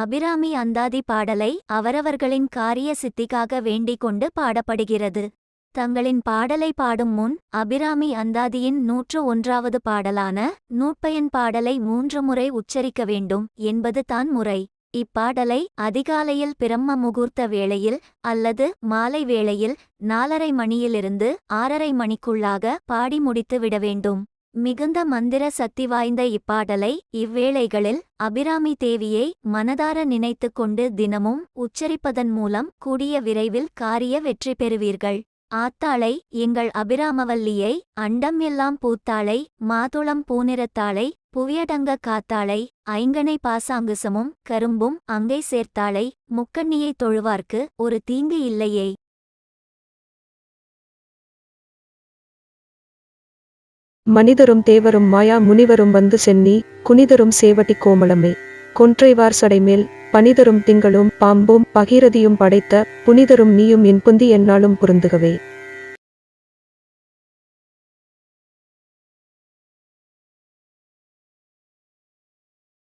அபிராமி அந்தாதி பாடலை அவரவர்களின் காரிய சித்திக்காக வேண்டிக் கொண்டு பாடப்படுகிறது. தங்களின் பாடலை பாடும் முன் அபிராமி அந்தாதியின் நூற்று ஒன்றாவது பாடலான நூற்பயன் பாடலை மூன்று முறை உச்சரிக்க வேண்டும் என்பது தான் முறை. இப்பாடலை அதிகாலையில் பிரம்ம முகூர்த்த வேளையில் அல்லது மாலை வேளையில் நாலரை மணியிலிருந்து ஆறரை மணிக்குள்ளாக பாடி முடித்து விட வேண்டும். மிகுந்த மந்திர சக்தி வாய்ந்த இப்பாடலை இவ்வேளைகளில் அபிராமி தேவியை மனதார நினைத்து கொண்டு தினமும் உச்சரிப்பதன் மூலம் கூடிய விரைவில் காரிய வெற்றி பெறுவீர்கள். ஆத்தாளை எங்கள் அபிராமவல்லியை அண்டம் எல்லாம் பூத்தாளை மாதுளம் பூநிறத்தாளை புவியடங்க காத்தாளை ஐங்கனை பாசாங்குசமும் கரும்பும் அங்கை சேர்த்தாளை முக்கண்ணியை தொழுவார்க்கு ஒரு தீங்கு இல்லையே. மனிதரும் தேவரும் மாயா முனிவரும் வந்து சென்னி குனிதரும் சேவட்டி கோமளமே. கொன்றைவார் சடைமேல் பனிதரும் திங்களும் பாம்பும் பகிரதியும் படைத்த புனிதரும் நீயும் என் புந்தி என்னாலும் பொருந்துகவே.